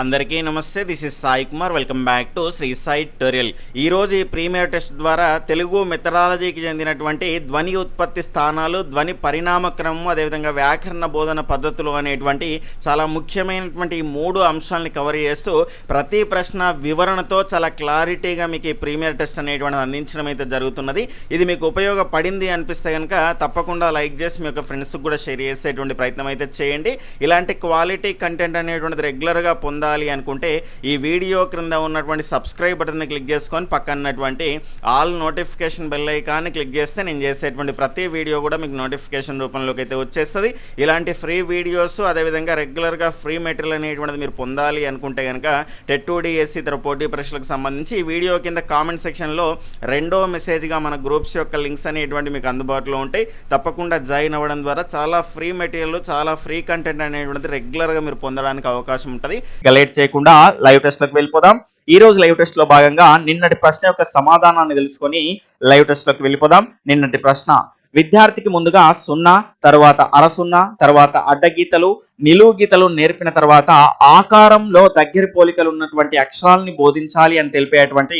అందరికీ నమస్తే this is Sai Kumar. Welcome back to Shri Sai tutorial ఈ రోజు ఈ ప్రీమియర్ టెస్ట్ ద్వారా తెలుగు మెథడాలజీకి చెందినటువంటి ధ్వని ఉత్పత్తి స్థానాలు ధ్వని పరిణామ క్రమం అదేవిధంగా వ్యాకరణ బోధన పద్ధతులు అనేటువంటి చాలా ముఖ్యమైనటువంటి ఈ మూడు అంశాలని కవర్ చేస్తూ ప్రతి ప్రశ్న వివరణతో చాలా క్లారిటీగా మీకు ఈ ప్రీమియర్ టెస్ట్ అనేటువంటిది అందించడం అయితే జరుగుతున్నది. ఇది మీకు ఉపయోగపడింది అనిపిస్తే కనుక తప్పకుండా లైక్ చేసి మీ యొక్క ఫ్రెండ్స్కి కూడా షేర్ చేసేటువంటి ప్రయత్నం అయితే చేయండి. ఇలాంటి క్వాలిటీ కంటెంట్ అనేటువంటిది రెగ్యులర్గా పొందాలి అనుకుంటే ఈ వీడియో క్రింద ఉన్నటువంటి సబ్స్క్రైబ్ బటన్ని క్లిక్ చేసుకొని పక్కనటువంటి ఆల్ నోటిఫికేషన్ బెల్ ఐకాన్ని క్లిక్ చేస్తే నేను చేసేటువంటి ప్రతి వీడియో కూడా మీకు నోటిఫికేషన్ రూపంలోకి అయితే వచ్చేస్తుంది. ఇలాంటి ఫ్రీ వీడియోస్ అదేవిధంగా రెగ్యులర్గా ఫ్రీ మెటీరియల్ అనేటువంటిది మీరు పొందాలి అనుకుంటే కనుక టెట్ టూ డిఎస్సి ఇతర పోటీ పరీక్షలకు సంబంధించి ఈ వీడియో కింద కామెంట్ సెక్షన్లో రెండో మెసేజ్గా మన గ్రూప్స్ యొక్క లింక్స్ అనేటువంటి మీకు అందుబాటులో ఉంటాయి. తప్పకుండా జాయిన్ అవ్వడం ద్వారా చాలా ఫ్రీ మెటీరియల్ చాలా ఫ్రీ కంటెంట్ అనేటువంటిది రెగ్యులర్గా మీరు పొందడానికి అవకాశం ఉంటుంది. లేట్ చేయకుండా లైవ్ టెస్ట్లోకి వెళ్ళిపోదాం. ఈ రోజు లైవ్ టెస్ట్లో భాగంగా నిన్నటి ప్రశ్న యొక్క సమాధానాన్ని తెలుసుకొని లైవ్ టెస్ట్లోకి వెళ్ళిపోదాం. నిన్నటి ప్రశ్న విద్యార్థికి ముందుగా సున్నా తర్వాత అర సున్నా తర్వాత అడ్డగీతలు నిలువు గీతలు నేర్పిన తర్వాత ఆకారంలో దగ్గర పోలికలు ఉన్నటువంటి అక్షరాలని బోధించాలి అని తెలిపేటువంటి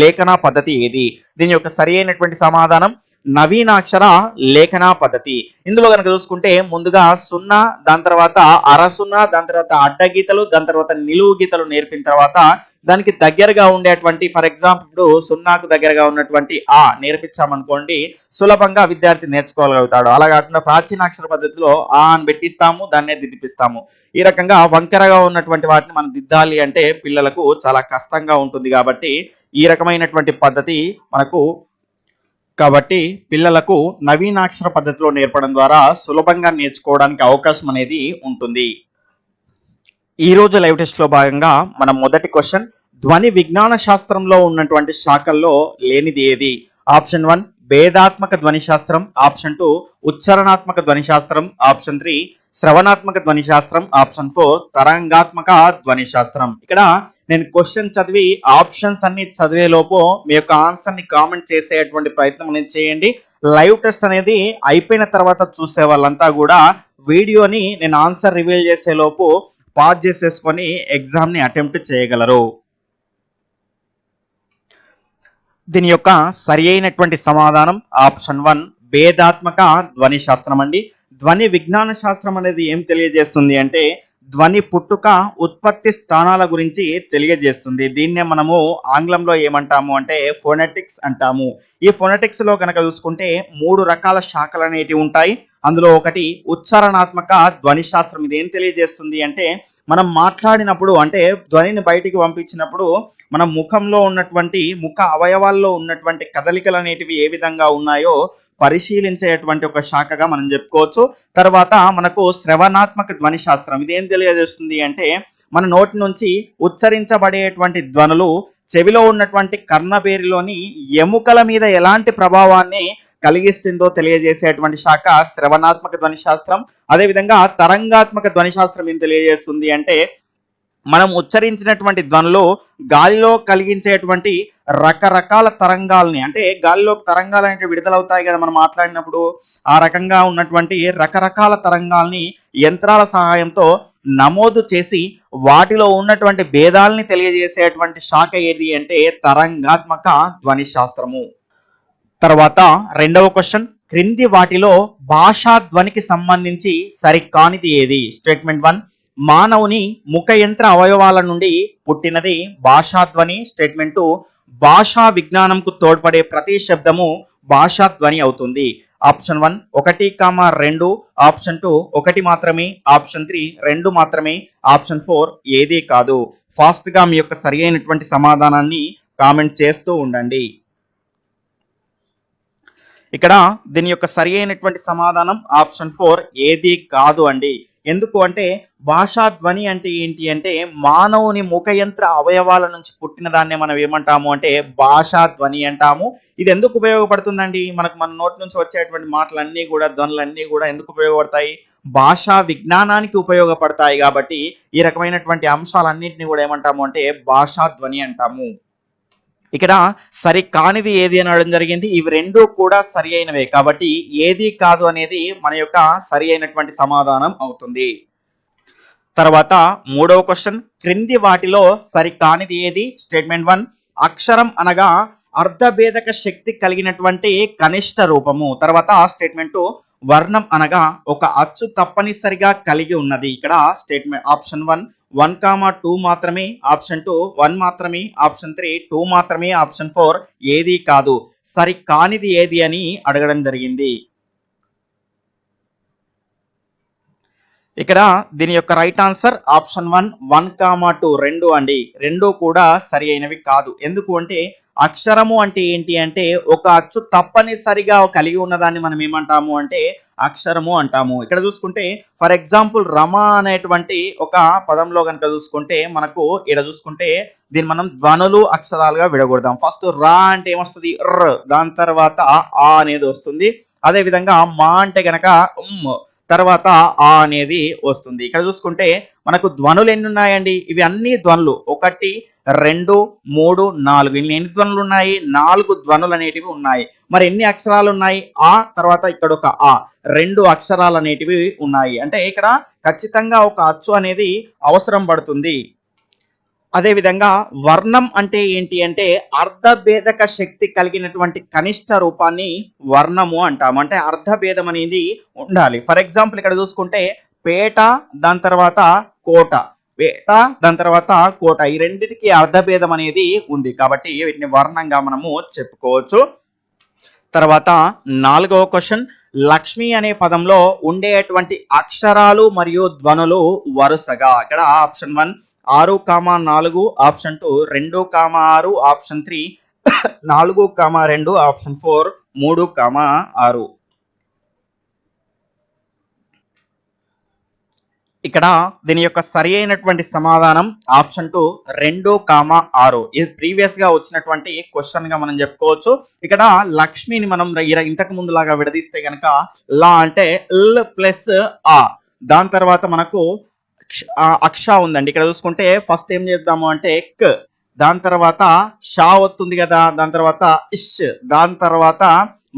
లేఖన పద్ధతి ఏది? దీని యొక్క సరి అయినటువంటి సమాధానం నవీనాక్షర లేఖన పద్ధతి. ఇందులో కనుక చూసుకుంటే ముందుగా సున్నా దాని తర్వాత అరసున్నా దాని తర్వాత అడ్డగీతలు దాని తర్వాత నిలువు గీతలు నేర్పిన తర్వాత దానికి దగ్గరగా ఉండేటువంటి ఫర్ ఎగ్జాంపుల్ ఇప్పుడు సున్నాకు దగ్గరగా ఉన్నటువంటి ఆ నేర్పించామనుకోండి సులభంగా విద్యార్థి నేర్చుకోగలుగుతాడు. అలా కాకుండా ప్రాచీనాక్షర పద్ధతిలో ఆ అని పెట్టిస్తాము దాన్నే దిద్దిపిస్తాము. ఈ రకంగా వంకరగా ఉన్నటువంటి వాటిని మనం దిద్దాలి అంటే పిల్లలకు చాలా కష్టంగా ఉంటుంది కాబట్టి ఈ రకమైనటువంటి పద్ధతి మనకు కాబట్టి పిల్లలకు నవీనాక్షర పద్ధతిలో నేర్పడం ద్వారా సులభంగా నేర్చుకోవడానికి అవకాశం అనేది ఉంటుంది. ఈ రోజు లైవ్ టెస్ట్లో భాగంగా మన మొదటి క్వశ్చన్ ధ్వని విజ్ఞాన శాస్త్రంలో ఉన్నటువంటి శాఖల్లో లేనిది ఏది? ఆప్షన్ వన్ భేదాత్మక ధ్వని శాస్త్రం. ఆప్షన్ టూ ఉచ్చారణాత్మక ధ్వని శాస్త్రం. ఆప్షన్ త్రీ శ్రవణాత్మక ధ్వని శాస్త్రం. ఆప్షన్ ఫోర్ తరంగాత్మక ధ్వని శాస్త్రం. ఇక్కడ నేను క్వశ్చన్ చదివి ఆప్షన్స్ అన్ని చదివే లోపు మీ యొక్క ఆన్సర్ని కామెంట్ చేసేటువంటి ప్రయత్నం అనేది చేయండి. లైవ్ టెస్ట్ అనేది అయిపోయిన తర్వాత చూసే వాళ్ళంతా కూడా వీడియోని నేను ఆన్సర్ రివీల్ చేసే లోపు పాజ్ చేసేసుకొని ఎగ్జామ్ని అటెంప్ట్ చేయగలరు. దీని యొక్క సరి అయినటువంటి సమాధానం ఆప్షన్ వన్ భేదాత్మక ధ్వని శాస్త్రం అండి. ధ్వని విజ్ఞాన శాస్త్రం అనేది ఏం తెలియజేస్తుంది అంటే ధ్వని పుట్టుక ఉత్పత్తి స్థానాల గురించి తెలియజేస్తుంది. దీన్నే మనము ఆంగ్లంలో ఏమంటాము అంటే ఫోనెటిక్స్ అంటాము. ఈ ఫోనెటిక్స్లో కనుక చూసుకుంటే మూడు రకాల శాఖలు అనేటివి ఉంటాయి. అందులో ఒకటి ఉచ్చారణాత్మక ధ్వని శాస్త్రం. ఇది ఏం తెలియజేస్తుంది అంటే మనం మాట్లాడినప్పుడు అంటే ధ్వనిని బయటికి పంపించినప్పుడు మన ముఖంలో ఉన్నటువంటి ముఖ అవయవాల్లో ఉన్నటువంటి కదలికలు అనేటివి ఏ విధంగా ఉన్నాయో పరిశీలించేటువంటి ఒక శాఖగా మనం చెప్పుకోవచ్చు. తర్వాత మనకు శ్రవణాత్మక ధ్వని శాస్త్రం ఇది ఏం తెలియజేస్తుంది అంటే మన నోటి నుంచి ఉచ్చరించబడేటువంటి ధ్వనులు చెవిలో ఉన్నటువంటి కర్ణబేరిలోని ఎముకల మీద ఎలాంటి ప్రభావాన్ని కలిగిస్తుందో తెలియజేసేటువంటి శాఖ శ్రవణాత్మక ధ్వని శాస్త్రం. అదేవిధంగా తరంగాత్మక ధ్వని శాస్త్రం ఏం తెలియజేస్తుంది అంటే మనం ఉచ్చరించినటువంటి ధ్వనిలో గాలిలో కలిగించేటువంటి రకరకాల తరంగాల్ని అంటే గాలిలో తరంగాలు అనేవి విడుదలవుతాయి కదా మనం మాట్లాడినప్పుడు ఆ రకంగా ఉన్నటువంటి రకరకాల తరంగాల్ని యంత్రాల సహాయంతో నమోదు చేసి వాటిలో ఉన్నటువంటి భేదాల్ని తెలియజేసేటువంటి శాఖ ఏది అంటే తరంగాత్మక ధ్వని శాస్త్రము తర్వాత రెండవ క్వశ్చన్ క్రింది వాటిలో భాషా ధ్వనికి సంబంధించి సరికానిది ఏది? స్టేట్మెంట్ వన్ మానవుని ముఖ యంత్ర అవయవాల నుండి పుట్టినది భాషాధ్వని స్టేట్మెంటు. భాషా విజ్ఞానంకు తోడ్పడే ప్రతి శబ్దము భాషాధ్వని అవుతుంది. ఆప్షన్ వన్ ఒకటి కామ రెండు. ఆప్షన్ టూ ఒకటి మాత్రమే. ఆప్షన్ త్రీ రెండు మాత్రమే. ఆప్షన్ ఫోర్ ఏదీ కాదు. ఫాస్ట్గా మీ యొక్క సరి అయినటువంటి సమాధానాన్ని కామెంట్ చేస్తూ ఉండండి. ఇక్కడ దీని యొక్క సరి అయినటువంటి సమాధానం ఆప్షన్ ఫోర్ ఏది కాదు అండి. ఎందుకు అంటే భాషా ధ్వని అంటే ఏంటి అంటే మానవుని ముఖయంత్ర అవయవాల నుంచి పుట్టిన దాన్నే మనం ఏమంటాము అంటే భాషా ధ్వని అంటాము. ఇది ఎందుకు ఉపయోగపడుతుందండి? మనకు మన నోటి నుంచి వచ్చేటువంటి మాటలన్నీ కూడా ధ్వనులన్నీ కూడా ఎందుకు ఉపయోగపడతాయి? భాషా విజ్ఞానానికి ఉపయోగపడతాయి కాబట్టి ఈ రకమైనటువంటి అంశాలన్నింటినీ కూడా ఏమంటాము అంటే భాషా ధ్వని అంటాము. ఇక్కడ సరి కానిది ఏది అని అడగడం జరిగింది. ఇవి రెండు కూడా సరి అయినవే. కాబట్టి ఏది కాదు అనేది మన యొక్క సరి అయినటువంటి సమాధానం అవుతుంది. తర్వాత మూడవ క్వశ్చన్. క్రింది వాటిలో సరికానిది ఏది? Statement one. అక్షరం అనగా అర్ధభేదక శక్తి కలిగినటువంటి కనిష్ట రూపము. తర్వాత స్టేట్మెంట్ టూ. వర్ణం అనగా ఒక అచ్చు తప్పనిసరిగా కలిగి ఉన్నది. ఇక్కడ statement option one. One comma two మాత్రమే ఆప్షన్ టూ వన్ మాత్రమే ఆప్షన్ త్రీ టూ మాత్రమే ఆప్షన్ ఫోర్ ఏది కాదు. సరి కానిది ఏది అని అడగడం జరిగింది. ఇక్కడ దీని యొక్క right answer option one one comma two రెండు అండి. రెండు కూడా సరి అయినవి కాదు. ఎందుకు అంటే అక్షరము అంటే ఏంటి అంటే ఒక అచ్చు తప్పనిసరిగా కలిగి ఉన్నదాన్ని మనం ఏమంటాము అంటే అక్షరము అంటాము. ఇక్కడ చూసుకుంటే ఫర్ ఎగ్జాంపుల్ రమ అనేటువంటి ఒక పదంలో కనుక చూసుకుంటే మనకు ఇక్కడ చూసుకుంటే దీన్ని మనం ధ్వనులు అక్షరాలుగా విడగొడదాం. ఫస్ట్ రా అంటే ఏమొస్తుంది? ర్. దాని తర్వాత ఆ అనేది వస్తుంది. అదే విధంగా మా అంటే గనక ఉమ్. తర్వాత ఆ అనేది వస్తుంది. ఇక్కడ చూసుకుంటే మనకు ధ్వనులు ఎన్ని ఉన్నాయండి ఇవి అన్ని ధ్వనులు. ఒకటి రెండు మూడు నాలుగు. ఇన్ని ఎన్ని ధ్వనులు ఉన్నాయి? నాలుగు ధ్వనులు అనేటివి ఉన్నాయి. మరి ఎన్ని అక్షరాలు ఉన్నాయి? ఆ తర్వాత ఇక్కడ ఒక ఆ. రెండు అక్షరాలు అనేటివి ఉన్నాయి. అంటే ఇక్కడ ఖచ్చితంగా ఒక అచ్చు అనేది అవసరం పడుతుంది. అదేవిధంగా వర్ణం అంటే ఏంటి అంటే అర్ధభేదక శక్తి కలిగినటువంటి కనిష్ట రూపాన్ని వర్ణము అంటాము. అంటే అర్ధభేదం అనేది ఉండాలి. ఫర్ ఎగ్జాంపుల్ ఇక్కడ చూసుకుంటే పేట దాని తర్వాత కోట. పేట దాని తర్వాత కోట. ఈ రెండింటికి అర్ధభేదం అనేది ఉంది. కాబట్టి వీటిని వర్ణంగా మనము చెప్పుకోవచ్చు. తర్వాత నాలుగవ క్వశ్చన్ లక్ష్మి అనే పదంలో ఉండేటువంటి అక్షరాలు మరియు ధ్వనులు వరుసగా. ఇక్కడ ఆప్షన్ వన్ ఆరు కామా నాలుగు ఆప్షన్ టూ. రెండు కామా ఆరు ఆప్షన్ త్రీ. నాలుగు కామా రెండు ఆప్షన్ ఫోర్. మూడు కామా ఆరు. ఇక్కడ దీని యొక్క సరి అయినటువంటి సమాధానం ఆప్షన్ టూ. రెండు కామా ఆరు. ఇది ప్రీవియస్గా వచ్చినటువంటి క్వశ్చన్గా మనం చెప్పుకోవచ్చు. ఇక్కడ లక్ష్మిని మనం ఇంతకు ముందు లాగా విడదీస్తే గనక లా అంటే ల్ ప్లస్ ఆ. దాని తర్వాత మనకు అక్ష ఉందండి. ఇక్కడ చూసుకుంటే ఫస్ట్ ఏం చేద్దాము అంటే క్ దాని తర్వాత షా వస్తుంది కదా దాని తర్వాత ఇష్ దాని తర్వాత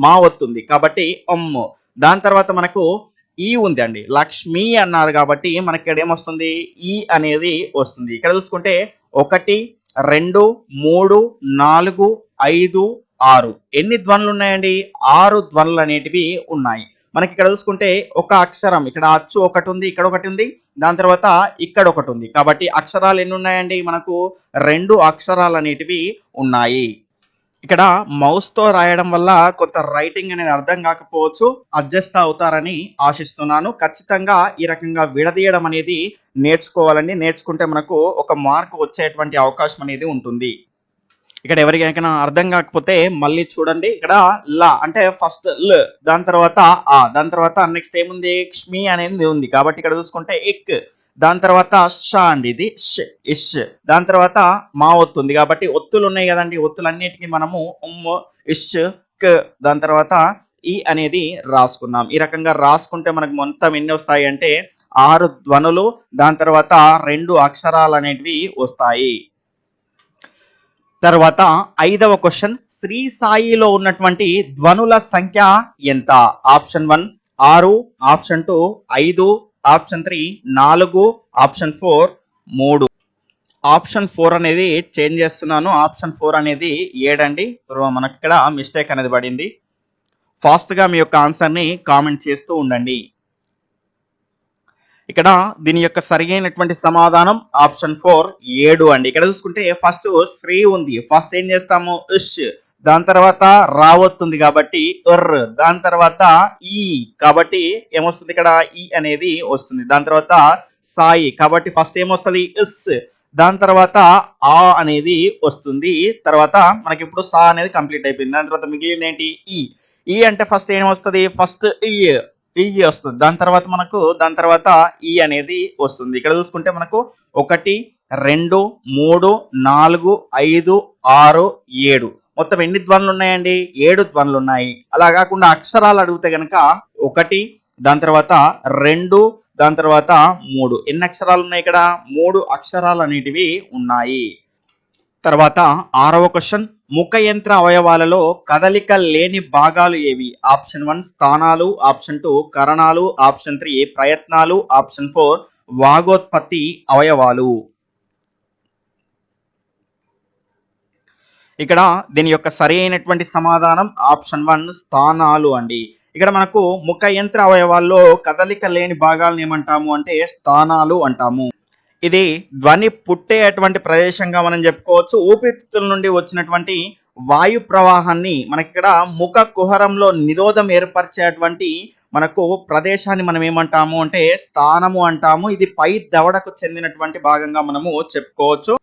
మా వస్తుంది కాబట్టి అమ్ము దాని తర్వాత మనకు ఈ ఉంది అండి లక్ష్మి అన్నారు కాబట్టి మనకి ఇక్కడ ఏమొస్తుంది ఈ అనేది వస్తుంది. ఇక్కడ చూసుకుంటే ఒకటి రెండు మూడు నాలుగు ఐదు ఆరు. ఎన్ని ధ్వనులు ఉన్నాయండి? ఆరు ధ్వనులు అనేటివి ఉన్నాయి. మనకి ఇక్కడ చూసుకుంటే ఒక అక్షరం ఇక్కడ అచ్చు ఒకటి ఉంది ఇక్కడ ఒకటి ఉంది దాని తర్వాత ఇక్కడ ఒకటి ఉంది. కాబట్టి అక్షరాలు ఎన్ని ఉన్నాయండి? మనకు రెండు అక్షరాలు అనేటివి ఉన్నాయి. ఇక్కడ మౌస్తో రాయడం వల్ల కొంత రైటింగ్ అనేది అర్థం కాకపోవచ్చు అడ్జస్ట్ అవుతారని ఆశిస్తున్నాను. ఖచ్చితంగా ఈ రకంగా విడదీయడం అనేది నేర్చుకోవాలండి. నేర్చుకుంటే మనకు ఒక మార్క్ వచ్చేటువంటి అవకాశం అనేది ఉంటుంది. ఇక్కడ ఎవరికైనా అర్థం కాకపోతే మళ్ళీ చూడండి. ఇక్కడ లా అంటే ఫస్ట్ ల్ దాని తర్వాత ఆ దాని తర్వాత నెక్స్ట్ ఏముంది? క్ష్మి అనేది ఉంది. కాబట్టి ఇక్కడ చూసుకుంటే ఇక్. దాని తర్వాత ష అండి ఇది. ష్ ఇష్. దాని తర్వాత మా ఒత్తు ఉంది. కాబట్టి ఒత్తులు ఉన్నాయి కదండి. ఒత్తులన్నిటికీ మనము ఉమ్ ఇష్ క్ దాని తర్వాత ఈ అనేది రాసుకున్నాం. ఈ రకంగా రాసుకుంటే మనకు మొత్తం ఎన్ని వస్తాయి అంటే ఆరు ధ్వనులు దాని తర్వాత రెండు అక్షరాలు అనేటివి వస్తాయి. తర్వాత ఐదవ క్వశ్చన్ శ్రీ సాయిలో ఉన్నటువంటి ధ్వనుల సంఖ్య ఎంత? ఆప్షన్ వన్ ఆరు ఆప్షన్ టూ ఐదు ఆప్షన్ త్రీ నాలుగు ఆప్షన్ ఫోర్ మూడు. ఆప్షన్ ఫోర్ అనేది చేంజ్ చేస్తున్నాను. ఆప్షన్ ఫోర్ అనేది ఏడండి. మనకి ఇక్కడ మిస్టేక్ అనేది పడింది. ఫాస్ట్గా మీ యొక్క ఆన్సర్ని కామెంట్ చేస్తూ ఉండండి. ఇక్కడ దీని యొక్క సరైనటువంటి సమాధానం ఆప్షన్ ఫోర్ ఏడు అండి. ఇక్కడ చూసుకుంటే ఫస్ట్ శ్రీ ఉంది. ఫస్ట్ ఏం చేస్తాము? ఇష్. దాని తర్వాత రావొస్తుంది కాబట్టి ఉర్ దాని తర్వాత ఈ. కాబట్టి ఏమొస్తుంది ఇక్కడ? ఈ అనేది వస్తుంది. దాని తర్వాత సాయి. కాబట్టి ఫస్ట్ ఏమొస్తుంది? ఇస్. దాని తర్వాత ఆ అనేది వస్తుంది. తర్వాత మనకి ఇప్పుడు సా అనేది కంప్లీట్ అయిపోయింది. దాని తర్వాత మిగిలింది ఏంటి? ఈ. ఈ అంటే ఫస్ట్ ఏమొస్తుంది? ఫస్ట్ ఈ. ఈ వస్తుంది. దాని తర్వాత మనకు దాని తర్వాత ఈ అనేది వస్తుంది. ఇక్కడ చూసుకుంటే మనకు ఒకటి రెండు మూడు నాలుగు ఐదు ఆరు ఏడు. మొత్తం ఎన్ని ధ్వనులు ఉన్నాయండి? ఏడు ధ్వనులు ఉన్నాయి. అలా కాకుండా అక్షరాలు అడిగితే గనక ఒకటి దాని తర్వాత రెండు దాని తర్వాత మూడు. ఎన్ని అక్షరాలు ఉన్నాయి ఇక్కడ? మూడు అక్షరాలు అనేటివి ఉన్నాయి. తర్వాత ఆరవ క్వశ్చన్ ముఖ యంత్ర అవయవాలలో కదలిక లేని భాగాలు ఏవి? ఆప్షన్ వన్ స్థానాలు ఆప్షన్ టూ కరణాలు ఆప్షన్ త్రీ ప్రయత్నాలు ఆప్షన్ ఫోర్ వాగోత్పత్తి అవయవాలు. ఇక్కడ దీని యొక్క సరి అయినటువంటి సమాధానం ఆప్షన్ వన్ స్థానాలు అండి. ఇక్కడ మనకు ముఖ యంత్ర అవయవాల్లో కదలిక లేని భాగాలను ఏమంటాము అంటే స్థానాలు అంటాము. ఇది ధ్వని పుట్టేటువంటి ప్రదేశంగా మనం చెప్పుకోవచ్చు. ఊపిరితిత్తుల నుండి వచ్చినటువంటి వాయు ప్రవాహాన్ని మనకిక్కడ ముఖ కుహరంలో నిరోధం ఏర్పరిచేటువంటి మనకు ప్రదేశాన్ని మనం ఏమంటాము అంటే స్థానము అంటాము. ఇది పై దవడకు చెందినటువంటి భాగంగా మనము చెప్పుకోవచ్చు.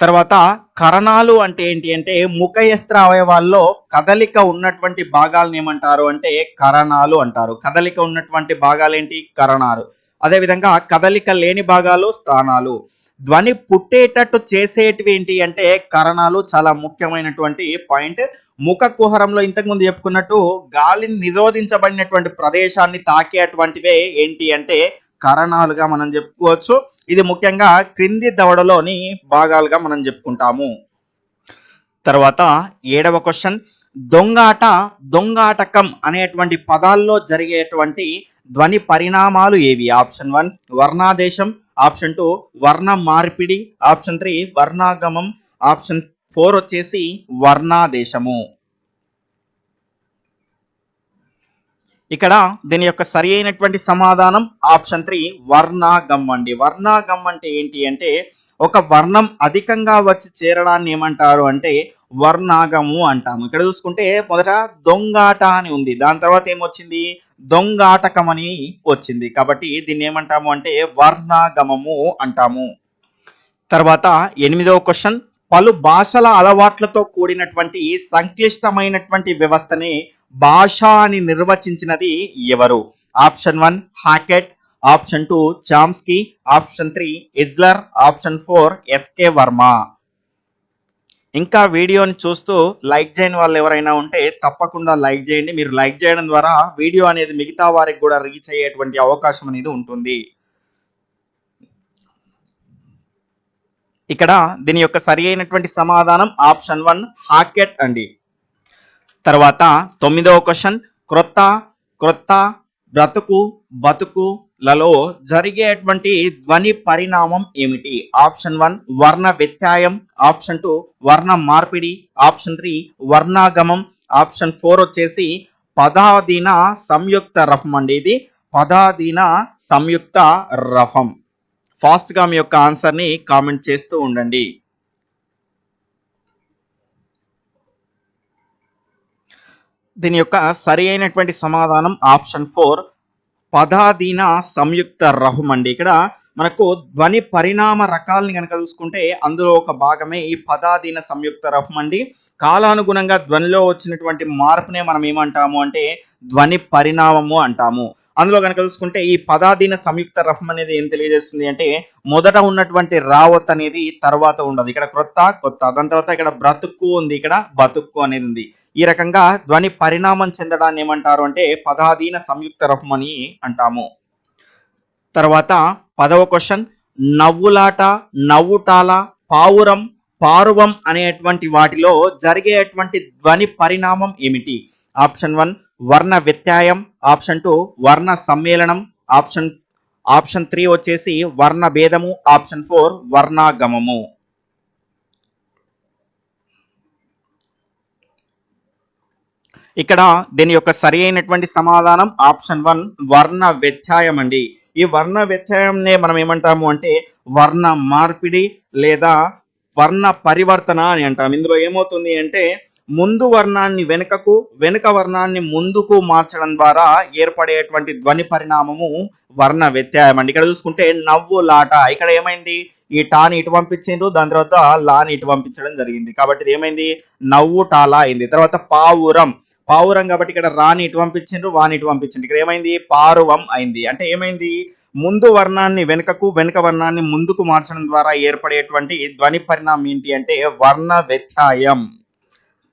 తర్వాత కరణాలు అంటే ఏంటి అంటే ముఖయస్త్ర అవయవాల్లో కదలిక ఉన్నటువంటి భాగాలను ఏమంటారు అంటే కరణాలు అంటారు. కదలిక ఉన్నటువంటి భాగాలు ఏంటి? కరణాలు. అదేవిధంగా కదలిక లేని భాగాలు స్థానాలు. ధ్వని పుట్టేటట్టు చేసేటివి ఏంటి అంటే కరణాలు చాలా ముఖ్యమైనటువంటి పాయింట్. ముఖ కుహరంలో ఇంతకుముందు చెప్పుకున్నట్టు గాలిని నిరోధించబడినటువంటి ప్రదేశాన్ని తాకేటువంటివే ఏంటి అంటే కరణాలుగా మనం చెప్పుకోవచ్చు. ఇది ముఖ్యంగా క్రింది దవడలోని భాగాలుగా మనం చెప్పుకుంటాము. తర్వాత ఏడవ క్వశ్చన్. దొంగాట దొంగాటకం అనేటువంటి పదాల్లో జరిగేటువంటి ధ్వని పరిణామాలు ఏవి? ఆప్షన్ వన్ వర్ణాదేశం. ఆప్షన్ టూ వర్ణ మార్పిడి. ఆప్షన్ త్రీ వర్ణాగమం. ఆప్షన్ ఫోర్ వచ్చేసి వర్ణాదేశము. ఇక్కడ దీని యొక్క సరి అయినటువంటి సమాధానం ఆప్షన్ త్రీ వర్ణాగం అండి. వర్ణాగం అంటే ఏంటి అంటే ఒక వర్ణం అధికంగా వచ్చి చేరడాన్ని ఏమంటారు అంటే వర్ణాగము అంటాము. ఇక్కడ చూసుకుంటే మొదట దొంగాట అని ఉంది. దాని తర్వాత ఏమొచ్చింది? దొంగాటకమని వచ్చింది. కాబట్టి దీన్ని ఏమంటాము అంటే వర్ణాగమము అంటాము. తర్వాత ఎనిమిదవ క్వశ్చన్ పలు భాషల అలవాట్లతో కూడినటువంటి సంక్లిష్టమైనటువంటి వ్యవస్థని భాష అని నిర్వచించినది ఎవరు? Option one Hockett option two Chomsky option three ఇజ్లర్ option four S K Varma. ఇంకా వీడియోని చూస్తూ లైక్ చేయని వాళ్ళు ఎవరైనా ఉంటే తప్పకుండా లైక్ చేయండి. మీరు లైక్ చేయడం ద్వారా వీడియో అనేది మిగతా వారికి కూడా రీచ్ అయ్యేటువంటి అవకాశం అనేది ఉంటుంది. ఇక్కడ దీని యొక్క సరి అయినటువంటి సమాధానం ఆప్షన్ వన్ హాకెట్ అండి. తర్వాత తొమ్మిదవ క్వశ్చన్ క్రొత్త క్రొత్త బ్రతుకు బతుకు లలో జరిగేటువంటి ధ్వని పరిణామం ఏమిటి? ఆప్షన్ వన్ వర్ణ వ్యత్యాయం. ఆప్షన్ టూ వర్ణ మార్పిడి. ఆప్షన్ త్రీ వర్ణాగమం. ఆప్షన్ ఫోర్ వచ్చేసి పదాధీన సంయుక్త రఫం అండి ఇది. పదాధీన సంయుక్త రఫం. ఫాస్ట్గా మీ యొక్క ఆన్సర్ని కామెంట్ చేస్తూ ఉండండి. దీని యొక్క సరి అయినటువంటి సమాధానం ఆప్షన్ ఫోర్. పదాధీన సంయుక్త రహం అండి. ఇక్కడ మనకు ధ్వని పరిణామ రకాలని కనుక చూసుకుంటే అందులో ఒక భాగమే ఈ పదాధీన సంయుక్త రహం అండి. కాలానుగుణంగా ధ్వనిలో వచ్చినటువంటి మార్పునే మనం ఏమంటాము అంటే ధ్వని పరిణామము అంటాము. అందులో కనుక చూసుకుంటే ఈ పదాధీన సంయుక్త రహం అనేది ఏం తెలియజేస్తుంది అంటే మొదట ఉన్నటువంటి రావత్ అనేది తర్వాత ఉండదు. ఇక్కడ క్రొత్త కొత్త దాని తర్వాత ఇక్కడ బ్రతుక్కు ఉంది. ఇక్కడ బతుక్కు అనేది ఉంది. ఈ రకంగా ధ్వని పరిణామం చెందడాన్ని ఏమంటారు అంటే పదాధీన సంయుక్త రహం అని అంటాము. తర్వాత పదవ క్వశ్చన్ నవ్వులాట నవ్వుటాల పావురం పారువం అనేటువంటి వాటిలో జరిగేటువంటి ధ్వని పరిణామం ఏమిటి? ఆప్షన్ వన్ వర్ణ వ్యత్యాయం. ఆప్షన్ టూ వర్ణ సమ్మేళనం. ఆప్షన్ ఆప్షన్ త్రీ వచ్చేసి వర్ణ భేదము. ఆప్షన్ ఫోర్ వర్ణాగమము. ఇక్కడ దీని యొక్క సరి అయినటువంటి సమాధానం ఆప్షన్ వన్ వర్ణ వ్యత్యాయం అండి. ఈ వర్ణ వ్యత్యాయంనే మనం ఏమంటాము అంటే వర్ణ మార్పిడి లేదా వర్ణ పరివర్తన అని అంటాం ఇందులో ఏమవుతుంది అంటే ముందు వర్ణాన్ని వెనుకకు వెనుక వర్ణాన్ని ముందుకు మార్చడం ద్వారా ఏర్పడేటువంటి ధ్వని పరిణామము వర్ణ వ్యత్యాయం అండి. ఇక్కడ చూసుకుంటే నవ్వు లాట ఇక్కడ ఏమైంది? ఈ టాని ఇటు పంపించిండ్రు దాని తర్వాత లాని ఇటు పంపించడం జరిగింది. కాబట్టి ఏమైంది? నవ్వు టాలా అయింది. తర్వాత పావురం. పావురం కాబట్టి ఇక్కడ రాని ఇటు పంపించిండ్రు వాని ఇటు పంపించిండ్రు. ఇక్కడ ఏమైంది? పారువం అయింది. అంటే ఏమైంది? ముందు వర్ణాన్ని వెనుకకు వెనుక వర్ణాన్ని ముందుకు మార్చడం ద్వారా ఏర్పడేటువంటి ధ్వని పరిణామం ఏంటి అంటే వర్ణ వ్యత్యాయం.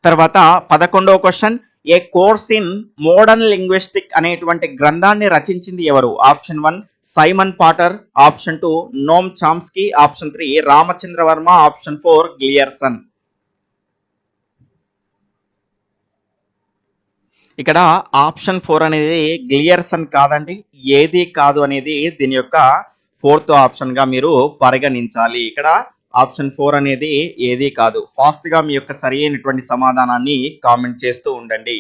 తర్వాత పదకొండవ question a course in modern linguistic అనేటువంటి గ్రంథాన్ని రచించింది ఎవరు? Option one Simon Potter. Option two Noam Chomsky. Option three Ramachandra Varma option four Grierson. ఇక్కడ ఆప్షన్ ఫోర్ అనేది గ్లియర్సన్ కాదండి. ఏది కాదు అనేది దీని యొక్క ఫోర్త్ ఆప్షన్గా మీరు పరిగణించాలి. ఇక్కడ ఆప్షన్ ఫోర్ అనేది ఏది కాదు. ఫాస్ట్గా మీ యొక్క సరి అయినటువంటి సమాధానాన్ని కామెంట్ చేస్తూ ఉండండి.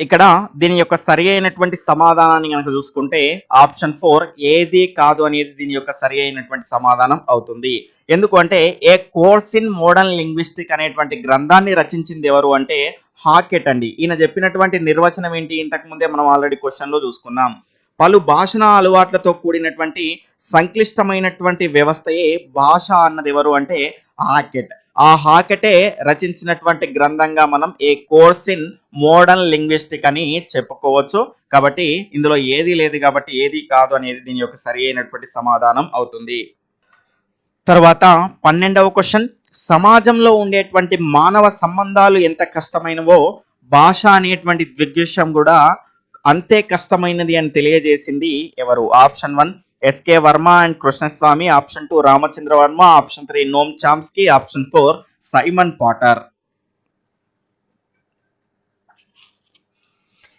ఇక్కడ దీని యొక్క సరి అయినటువంటి సమాధానాన్ని కనుక చూసుకుంటే ఆప్షన్ ఫోర్ ఏది కాదు అనేది దీని యొక్క సరి అయినటువంటి సమాధానం అవుతుంది. ఎందుకు అంటే a course in modern linguistic అనేటువంటి గ్రంథాన్ని రచించింది ఎవరు అంటే హాకెట్ అండి. ఈయన చెప్పినటువంటి నిర్వచనం ఏంటి? ఇంతకు ముందే మనం ఆల్రెడీ క్వశ్చన్లో చూసుకున్నాం. పలు భాషణ అలవాట్లతో కూడినటువంటి సంక్లిష్టమైనటువంటి వ్యవస్థయే భాష అన్నది ఎవరు అంటే హాకెట్. ఆ హాకెటే రచించినటువంటి గ్రంథంగా మనం a course in modern linguistic అని చెప్పుకోవచ్చు. కాబట్టి ఇందులో ఏది లేదు కాబట్టి ఏది కాదు అనేది దీని యొక్క సరి అయినటువంటి సమాధానం అవుతుంది. తర్వాత పన్నెండవ క్వశ్చన్. సమాజంలో ఉండేటువంటి మానవ సంబంధాలు ఎంత కష్టమైనవో భాష అనేటువంటి దృగ్విషయం కూడా అంతే కష్టమైనది అని తెలియజేసింది ఎవరు? Option one S K Varma and Krishnaswamy option two Ramachandra Varma option three Noam Chomsky option four Simon Potter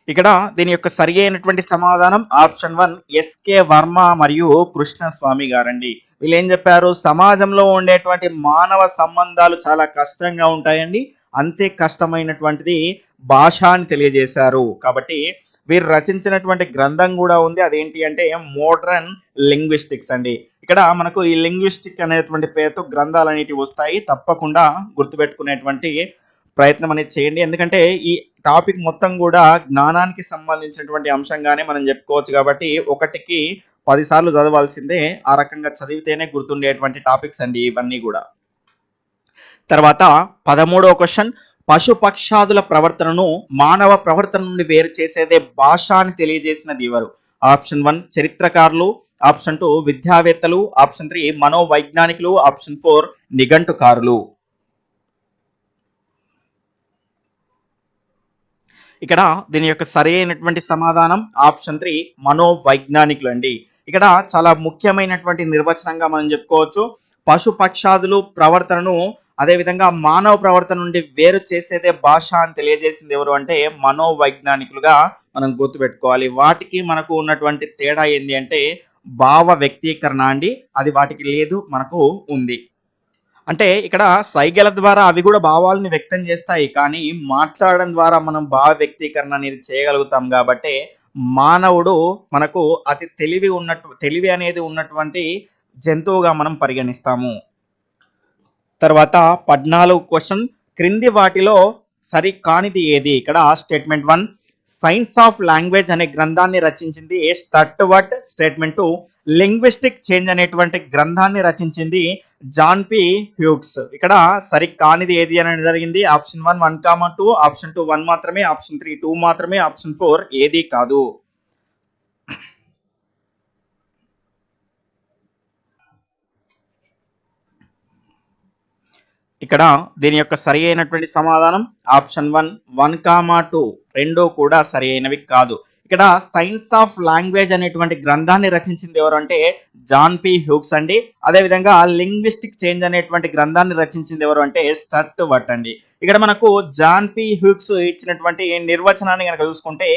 ఇక్కడ దీని యొక్క సరి అయినటువంటి సమాధానం ఆప్షన్ వన్ ఎస్కే వర్మ మరియు కృష్ణస్వామి గారండి. వీళ్ళు ఏం చెప్పారు? సమాజంలో ఉండేటువంటి మానవ సంబంధాలు చాలా కష్టంగా ఉంటాయండి. అంతే కష్టమైనటువంటిది భాష అని తెలియజేశారు. కాబట్టి వీరు రచించినటువంటి గ్రంథం కూడా ఉంది. అదేంటి అంటే మోడ్రన్ లింగ్విస్టిక్స్ అండి. ఇక్కడ మనకు ఈ లింగ్విస్టిక్ అనేటువంటి పేరుతో గ్రంథాలు అనేటివి వస్తాయి. తప్పకుండా గుర్తుపెట్టుకునేటువంటి ప్రయత్నం అనేది చేయండి. ఎందుకంటే ఈ టాపిక్ మొత్తం కూడా జ్ఞానానికి సంబంధించినటువంటి అంశంగానే మనం చెప్పుకోవచ్చు కాబట్టి ఒకటికి పదిసార్లు చదవాల్సిందే. ఆ రకంగా చదివితేనే గుర్తుండేటువంటి టాపిక్స్ అండి ఇవన్నీ కూడా. తర్వాత పదమూడవ క్వశ్చన్ పశుపక్షాదుల ప్రవర్తనను మానవ ప్రవర్తన నుండి వేరు చేసేదే భాష అని తెలియజేసినది ఎవరు? ఆప్షన్ వన్ చరిత్రకారులు. ఆప్షన్ టూ విద్యావేత్తలు. ఆప్షన్ త్రీ మనోవైజ్ఞానికులు. ఆప్షన్ ఫోర్ నిఘంటుకారులు. ఇక్కడ దీని యొక్క సరి అయినటువంటి సమాధానం ఆప్షన్ త్రీ మనోవైజ్ఞానికులు అండి. ఇక్కడ చాలా ముఖ్యమైనటువంటి నిర్వచనంగా మనం చెప్పుకోవచ్చు. పశు పక్షాదులు ప్రవర్తనను అదే విధంగా మానవ ప్రవర్తన నుండి వేరు చేసేదే భాష అని తెలియజేసింది ఎవరు అంటే మనోవైజ్ఞానికులుగా మనం గుర్తుపెట్టుకోవాలి. వాటికి మనకు ఉన్నటువంటి తేడా ఏంటి అంటే భావ వ్యక్తీకరణ అండి. అది వాటికి లేదు మనకు ఉంది. అంటే ఇక్కడ సైగల ద్వారా అవి కూడా భావాలను వ్యక్తం చేస్తాయి. కానీ మాట్లాడడం ద్వారా మనం భావ వ్యక్తీకరణ అనేది చేయగలుగుతాం కాబట్టి మానవుడు మనకు అతి తెలివి ఉన్నట్టు తెలివి అనేది ఉన్నటువంటి జంతువుగా మనం పరిగణిస్తాము. తర్వాత పద్నాలుగు క్వశ్చన్ క్రింది వాటిలో సరి కానిది ఏది? ఇక్కడ statement one science of language అనే గ్రంథాన్ని రచించింది. Sturtevant statement two linguistic change అనేటువంటి గ్రంథాన్ని రచించింది జాన్ పి. హ్యూక్స్. ఇక్కడ సరి కానిది ఏది అనేది జరిగింది? Option one one comma two option two one మాత్రమే ఆప్షన్ త్రీ టూ మాత్రమే ఆప్షన్ ఫోర్ ఏది కాదు. ఇక్కడ దీని యొక్క సరి అయినటువంటి సమాధానం option one one comma two. రెండో కూడా సరి అయినవి కాదు. ఇక్కడ సైన్స్ ఆఫ్ లాంగ్వేజ్ అనేటువంటి గ్రంథాన్ని రచించింది ఎవరు అంటే జాన్ పి హ్యూక్స్ అండి. అదే విధంగా లింగ్విస్టిక్ చేంజ్ అనేటువంటి గ్రంథాన్ని రచించింది ఎవరు అంటే స్టట్ వట్ అండి. ఇక్కడ మనకు జాన్ పి హ్యూక్స్ ఇచ్చినటువంటి నిర్వచనాన్ని కనుక చూసుకుంటే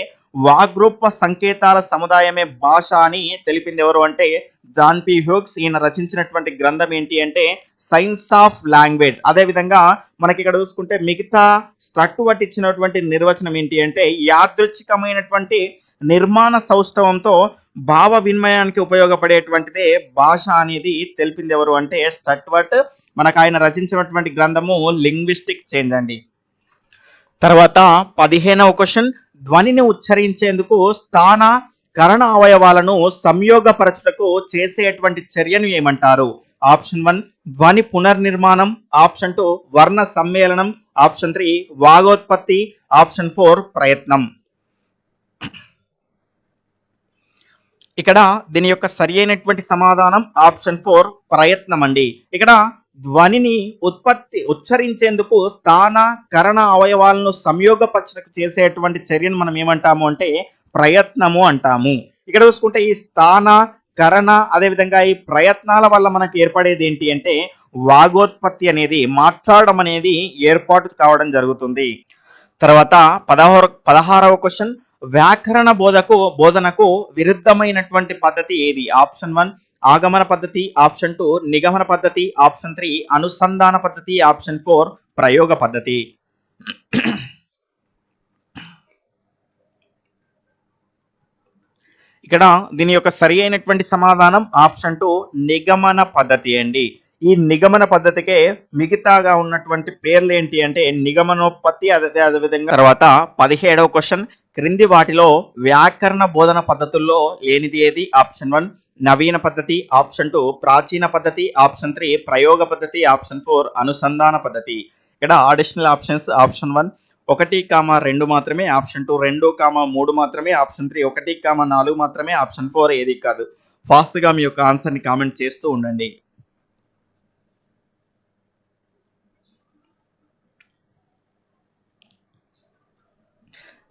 వాగ్రూప సంకేతాల సముదాయమే భాష అని తెలిపింది ఎవరు అంటే జాన్ పి హ్యూక్స్ ఈయన రచించినటువంటి గ్రంథం ఏంటి అంటే సైన్స్ ఆఫ్ లాంగ్వేజ్ అదే విధంగా మనకి ఇక్కడ చూసుకుంటే మిగతా స్ట్రట్ వట్ ఇచ్చినటువంటి నిర్వచనం ఏంటి అంటే యాదృచ్ఛికమైనటువంటి నిర్మాణ సౌష్ఠవంతో భావ వినిమయానికి ఉపయోగపడేటువంటిదే భాష అనేది తెలిపింది ఎవరు అంటే స్ట్రట్ మనకు ఆయన రచించినటువంటి గ్రంథము లింగ్విస్టిక్ చేంజ్ అండి. తర్వాత పదిహేనవ క్వశ్చన్ ధ్వనిని ఉచ్చరించేందుకు స్థాన కరణ అవయవాలను సంయోగపరచుటకు చేసేటువంటి చర్యను ఏమంటారు? ఆప్షన్ వన్ ధ్వని పునర్నిర్మాణం. ఆప్షన్ టూ వర్ణ సమ్మేళనం. ఆప్షన్ త్రీ వాగోత్పత్తి. ఆప్షన్ ఫోర్ ప్రయత్నం. ఇక్కడ దీని యొక్క సరి అయినటువంటి సమాధానం ఆప్షన్ ఫోర్ ప్రయత్నం అండి ఇక్కడ ధ్వనిని ఉత్పత్తి ఉచ్చరించేందుకు స్థాన కరణ అవయవాలను సంయోగపరచకు చేసేటువంటి చర్యను మనం ఏమంటాము అంటే ప్రయత్నము అంటాము. ఇక్కడ చూసుకుంటే ఈ స్థాన కరణ అదే విధంగా ఈ ప్రయత్నాల వల్ల మనకు ఏర్పడేది ఏంటి అంటే వాగోత్పత్తి అనేది మాట్లాడడం అనేది ఏర్పాటు కావడం జరుగుతుంది. తర్వాత పదహారు పదహారవ క్వశ్చన్. వ్యాకరణ బోధకు బోధనకు విరుద్ధమైనటువంటి పద్ధతి ఏది? ఆప్షన్ వన్ ఆగమన పద్ధతి. ఆప్షన్ టూ నిగమన పద్ధతి. ఆప్షన్ త్రీ అనుసంధాన పద్ధతి. ఆప్షన్ ఫోర్ ప్రయోగ పద్ధతి. ఇక్కడ దీని యొక్క సరి అయినటువంటి సమాధానం ఆప్షన్ టూ నిగమన పద్ధతి అండి. ఈ నిగమన పద్ధతికే మిగతాగా ఉన్నటువంటి పేర్లు ఏంటి అంటే నిగమనోత్పత్తి అదే అదేవిధంగా తర్వాత పదిహేడవ క్వశ్చన్ క్రింది వాటిలో వ్యాకరణ బోధన పద్ధతుల్లో లేనిది ఏది? ఆప్షన్ వన్ నవీన పద్ధతి ఆప్షన్ టూ ప్రాచీన పద్ధతి ఆప్షన్ త్రీ ప్రయోగ పద్ధతి ఆప్షన్ ఫోర్ అనుసంధాన పద్ధతి. ఇక్కడ అడిషనల్ ఆప్షన్స్ ఆప్షన్ వన్ ఒకటి కామా రెండు మాత్రమే ఆప్షన్ టూ రెండు కామా మూడు మాత్రమే ఆప్షన్ త్రీ ఒకటి కామా నాలుగు మాత్రమే ఆప్షన్ ఫోర్ ఏది కాదు. ఫాస్ట్గా మీ యొక్క ఆన్సర్ని కామెంట్ చేస్తూ ఉండండి.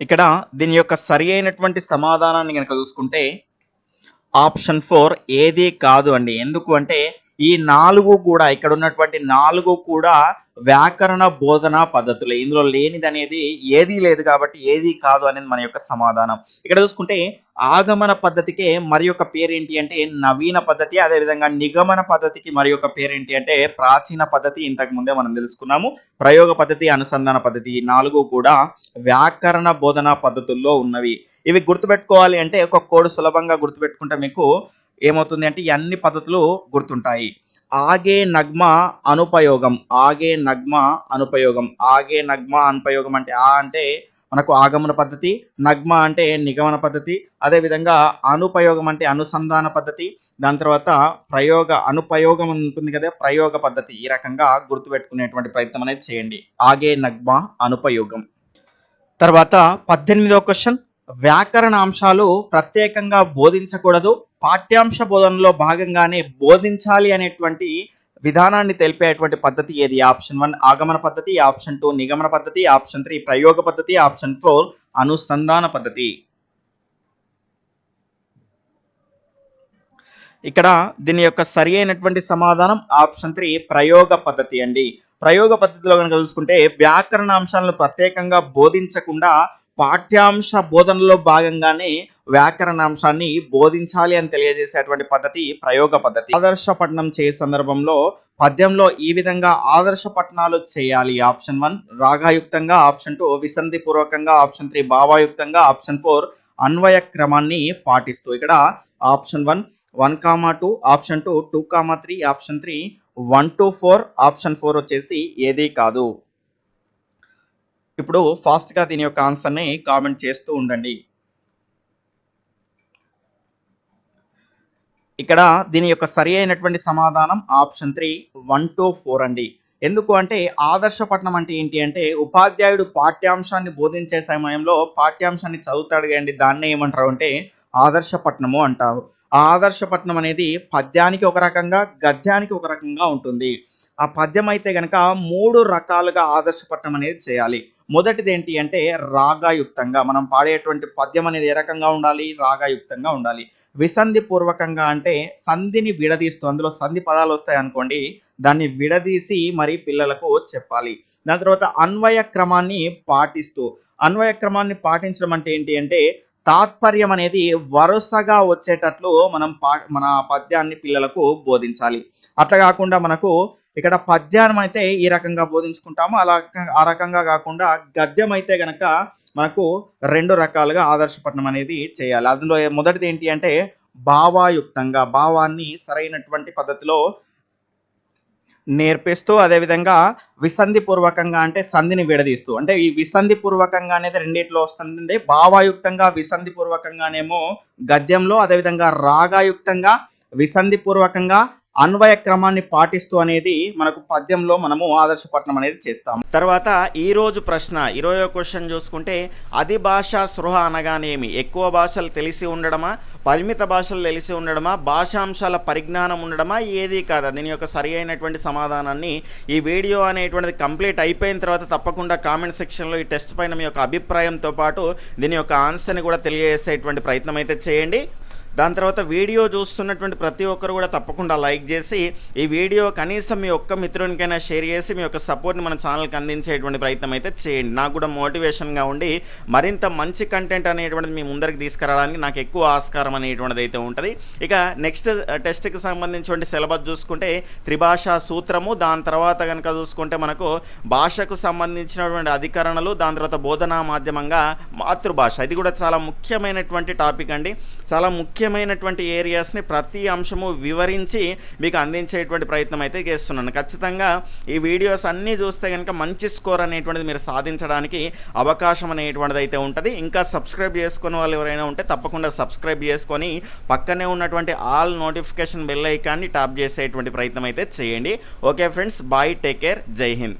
ఇక్కడ దీని యొక్క సరి అయినటువంటి సమాధానాన్ని కనుక చూసుకుంటే ఆప్షన్ ఫోర్ ఏది కాదు అండి. ఎందుకు అంటే ఈ నాలుగు కూడా ఇక్కడ ఉన్నటువంటి నాలుగు కూడా వ్యాకరణ బోధన పద్ధతులు. ఇందులో లేనిది అనేది ఏదీ లేదు కాబట్టి ఏది కాదు అనేది మన యొక్క సమాధానం. ఇక్కడ చూసుకుంటే ఆగమన పద్ధతికి మరి యొక్క పేరేంటి అంటే నవీన పద్ధతి అదేవిధంగా నిగమన పద్ధతికి మరి యొక్క పేరేంటి అంటే ప్రాచీన పద్ధతి. ఇంతకు ముందే మనం తెలుసుకున్నాము. ప్రయోగ పద్ధతి అనుసంధాన పద్ధతి నాలుగు కూడా వ్యాకరణ బోధన పద్ధతుల్లో ఉన్నవి. ఇవి గుర్తుపెట్టుకోవాలి అంటే ఒక కోడ్ సులభంగా గుర్తుపెట్టుకుంటే మీకు ఏమవుతుంది అంటే ఈ అన్ని పద్ధతులు గుర్తుంటాయి. ఆగే నగ్మ అనుపయోగం ఆగే నగ్మ అనుపయోగం ఆగే నగ్మ అనుపయోగం అంటే ఆ అంటే మనకు ఆగమన పద్ధతి నగ్మ అంటే నిగమన పద్ధతి అదే విధంగా అనుపయోగం అంటే అనుసంధాన పద్ధతి దాని తర్వాత ప్రయోగ అనుపయోగం ఉంటుంది కదా ప్రయోగ పద్ధతి. ఈ రకంగా గుర్తుపెట్టుకునేటువంటి ప్రయత్నం అనేది చేయండి. ఆగే నగ్మ అనుపయోగం. తర్వాత పద్దెనిమిదో క్వశ్చన్. వ్యాకరణ అంశాలు ప్రత్యేకంగా బోధించకూడదు పాఠ్యాంశ బోధనలో భాగంగానే బోధించాలి అనేటువంటి విధానాన్ని తెలిపేటువంటి పద్ధతి ఏది? ఆప్షన్ వన్ ఆగమన పద్ధతి ఆప్షన్ టూ నిగమన పద్ధతి ఆప్షన్ త్రీ ప్రయోగ పద్ధతి ఆప్షన్ ఫోర్ అనుసంధాన పద్ధతి. ఇక్కడ దీని యొక్క సరి అయినటువంటి సమాధానం ఆప్షన్ త్రీ ప్రయోగ పద్ధతి అండి. ప్రయోగ పద్ధతిలో కనుక చూసుకుంటే వ్యాకరణ అంశాలను ప్రత్యేకంగా బోధించకుండా పాఠ్యాంశ బోధనలో భాగంగానే వ్యాకరణ అంశాన్ని బోధించాలి అని తెలియజేసేటువంటి పద్ధతి ప్రయోగ పద్ధతి. ఆదర్శ పఠనం చేసే సందర్భంలో పద్యంలో ఈ విధంగా ఆదర్శ పఠనాలు చేయాలి. ఆప్షన్ వన్ రాగాయుక్తంగా. ఆప్షన్ టూ విసంధి పూర్వకంగా ఆప్షన్ త్రీ భావాయుక్తంగా. ఆప్షన్ ఫోర్ అన్వయ క్రమాన్ని పాటిస్తూ. ఇక్కడ option one one comma two. Option two two comma three. Option three one two four. Option four వచ్చేసి ఏదీ కాదు. ఇప్పుడు ఫాస్ట్గా దీని యొక్క ఆన్సర్ని కామెంట్ చేస్తూ ఉండండి. ఇక్కడ దీని యొక్క సరి అయినటువంటి సమాధానం option three one two four అండి. ఎందుకు అంటే ఆదర్శ పఠనం అంటే ఏంటి అంటే ఉపాధ్యాయుడు పాఠ్యాంశాన్ని బోధించే సమయంలో పాఠ్యాంశాన్ని చదువుతాడు కండి దాన్నే ఏమంటారు అంటే ఆదర్శ పఠనము అంటారు. ఆ ఆదర్శ పఠనం అనేది పద్యానికి ఒక రకంగా గద్యానికి ఒక రకంగా ఉంటుంది. ఆ పద్యం అయితే గనక మూడు రకాలుగా ఆదర్శ పఠనం అనేది చేయాలి. మొదటిది ఏంటి అంటే రాగాయుక్తంగా మనం పాడేటువంటి పద్యం అనేది ఏ రకంగా ఉండాలి? రాగాయుక్తంగా ఉండాలి. విసంధి పూర్వకంగా అంటే సంధిని విడదీస్తూ అందులో సంధి పదాలు వస్తాయి అనుకోండి దాన్ని విడదీసి మరి పిల్లలకు చెప్పాలి. దాని తర్వాత అన్వయ క్రమాన్ని పాటిస్తూ అన్వయ క్రమాన్ని పాటించడం అంటే ఏంటి అంటే తాత్పర్యం అనేది వరుసగా వచ్చేటట్లు మనం పా మన పద్యాన్ని పిల్లలకు బోధించాలి. అట్లా కాకుండా మనకు ఇక్కడ పద్యానం అయితే ఈ రకంగా బోధించుకుంటాము. అలా ఆ రకంగా కాకుండా గద్యం అయితే గనక మనకు రెండు రకాలుగా ఆదర్శపట్నం అనేది చేయాలి. అందులో మొదటిది ఏంటి అంటే భావాయుక్తంగా భావాన్ని సరైనటువంటి పద్ధతిలో నేర్పిస్తూ అదేవిధంగా విసంధి పూర్వకంగా అంటే సంధిని విడదీస్తూ. అంటే ఈ విసంధి పూర్వకంగా అనేది రెండిట్లో వస్తుందండి. భావాయుక్తంగా విసంధి పూర్వకంగానేమో గద్యంలో అదేవిధంగా రాగాయుక్తంగా విసంధి పూర్వకంగా అన్వయ క్రమాన్ని పాటిస్తూ అనేది మనకు పద్యంలో మనము ఆదర్శపట్నం అనేది చేస్తాం తర్వాత ఈ రోజు ప్రశ్న ఇరవయో క్వశ్చన్ చూసుకుంటే అది భాష సృహ అనగానేమి ఎక్కువ భాషలు తెలిసి ఉండడమా? పరిమిత భాషలు తెలిసి ఉండడమా? భాషాంశాల పరిజ్ఞానం ఉండడమా? ఏది కాదా? దీని యొక్క సరి అయినటువంటి సమాధానాన్ని ఈ వీడియో అనేటువంటిది కంప్లీట్ అయిపోయిన తర్వాత తప్పకుండా కామెంట్ సెక్షన్లో ఈ టెస్ట్ పైన మీ యొక్క అభిప్రాయంతో పాటు దీని యొక్క ఆన్సర్ని కూడా తెలియజేసేటువంటి ప్రయత్నం అయితే చేయండి. దాని తర్వాత వీడియో చూస్తున్నటువంటి ప్రతి ఒక్కరు కూడా తప్పకుండా లైక్ చేసి ఈ వీడియో కనీసం మీ ఒక్క మిత్రునికైనా షేర్ చేసి మీ యొక్క సపోర్ట్ని మన ఛానల్కి అందించేటువంటి ప్రయత్నం అయితే చేయండి. నాకు కూడా మోటివేషన్గా ఉండి మరింత మంచి కంటెంట్ అనేటువంటిది మీ ముందరికి తీసుకురావడానికి నాకు ఎక్కువ ఆస్కారం అనేటువంటిది అయితే ఉంటుంది. ఇక నెక్స్ట్ టెస్ట్కి సంబంధించిన సిలబస్ చూసుకుంటే త్రిభాషా సూత్రము దాని తర్వాత కనుక చూసుకుంటే మనకు భాషకు సంబంధించినటువంటి అధికరణలు దాని తర్వాత బోధనా మాధ్యమంగా మాతృభాష. ఇది కూడా చాలా ముఖ్యమైనటువంటి టాపిక్ అండి. చాలా ముఖ్యమైనటువంటి ఏరియాస్ని ప్రతి అంశము వివరించి మీకు అందించేటువంటి ప్రయత్నం అయితే చేస్తున్నాను. ఖచ్చితంగా ఈ వీడియోస్ అన్నీ చూస్తే కనుక మంచి స్కోర్ అనేటువంటిది మీరు సాధించడానికి అవకాశం అనేటువంటిది అయితే ఉంటుంది. ఇంకా సబ్స్క్రైబ్ చేసుకునే వాళ్ళు ఎవరైనా ఉంటే తప్పకుండా సబ్స్క్రైబ్ చేసుకొని పక్కనే ఉన్నటువంటి ఆల్ నోటిఫికేషన్ బెల్ ఐకాన్ని ట్యాప్ చేసేటువంటి ప్రయత్నం అయితే చేయండి. Okay friends bye take care జై హింద్.